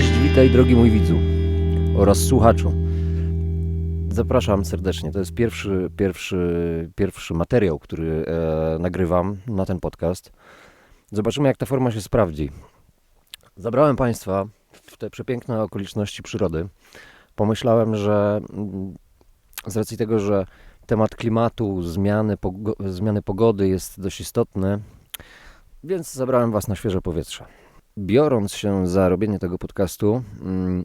Witaj drogi mój widzu oraz słuchaczu. Zapraszam serdecznie. To jest pierwszy, pierwszy, pierwszy materiał, który e, nagrywam na ten podcast. Zobaczymy, jak ta forma się sprawdzi. Zabrałem Państwa w te przepiękne okoliczności przyrody. Pomyślałem, że mm, z racji tego, że temat klimatu, zmiany, pogo- zmiany pogody jest dość istotny, więc zabrałem Was na świeże powietrze. Biorąc się za robienie tego podcastu, mm,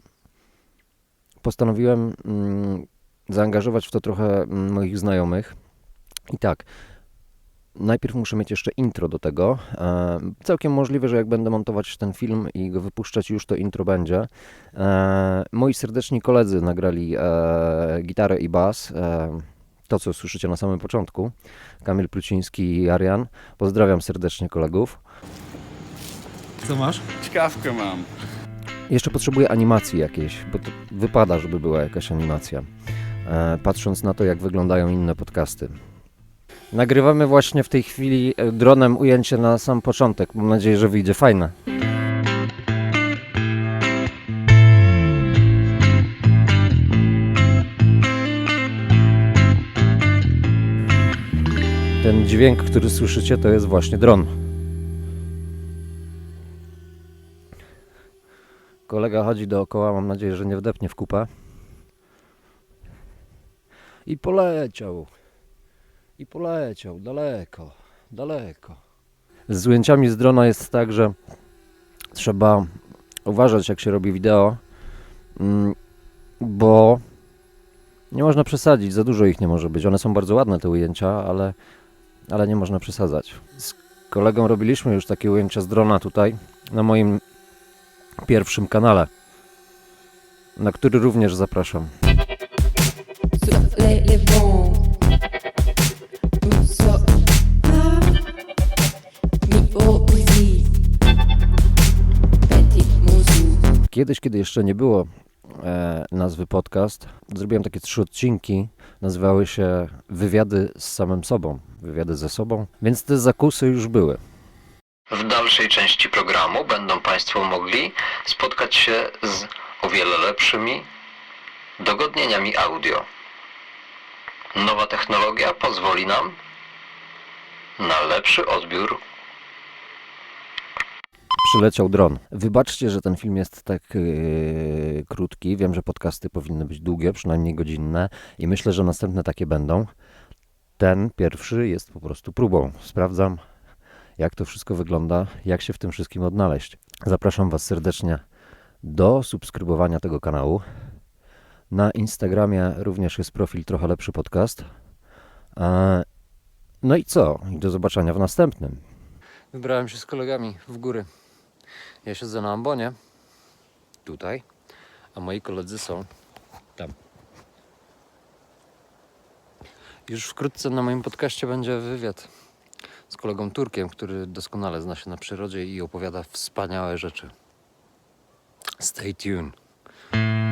postanowiłem mm, zaangażować w to trochę mm, moich znajomych. I tak, najpierw muszę mieć jeszcze intro do tego. E, całkiem możliwe, że jak będę montować ten film i go wypuszczać, już to intro będzie. E, moi serdeczni koledzy nagrali e, gitarę i bas. To, co słyszycie na samym początku. Kamil Pluciński i Arian. Pozdrawiam serdecznie kolegów. Co masz? Ciekawkę mam. Jeszcze potrzebuję animacji jakiejś, bo to wypada, żeby była jakaś animacja. E, patrząc na to, jak wyglądają inne podcasty. Nagrywamy właśnie w tej chwili e, dronem ujęcie na sam początek. Mam nadzieję, że wyjdzie fajne. Ten dźwięk, który słyszycie, to jest właśnie dron. Kolega chodzi dookoła, mam nadzieję, że nie wdepnie w kupę. I poleciał. I poleciał daleko, daleko. Z ujęciami z drona jest tak, że trzeba uważać, jak się robi wideo, mm, bo nie można przesadzić, za dużo ich nie może być. One są bardzo ładne, te ujęcia, ale, ale nie można przesadzać. Z kolegą robiliśmy już takie ujęcia z drona tutaj, na moim pierwszym kanale, na który również zapraszam. Kiedyś, kiedy jeszcze nie było e, nazwy podcast, zrobiłem takie trzy odcinki. Nazywały się Wywiady z samym sobą, wywiady ze sobą, więc te zakusy już były. W dalszej części programu będą Państwo mogli spotkać się z o wiele lepszymi dogodnieniami audio. Nowa technologia pozwoli nam na lepszy odbiór przyleciał dron. Wybaczcie, że ten film jest tak yy, krótki. Wiem, że podcasty powinny być długie, przynajmniej godzinne i myślę, że następne takie będą. Ten pierwszy jest po prostu próbą. Sprawdzam, jak to wszystko wygląda, jak się w tym wszystkim odnaleźć. Zapraszam Was serdecznie do subskrybowania tego kanału. Na Instagramie również jest profil Trochę Lepszy Podcast. E, No i co? I do zobaczenia w następnym. Wybrałem się z kolegami w góry. Ja siedzę na ambonie, tutaj, a moi koledzy są tam. Już wkrótce na moim podcaście będzie wywiad kolegą Turkiem, który doskonale zna się na przyrodzie i opowiada wspaniałe rzeczy. Stay tuned.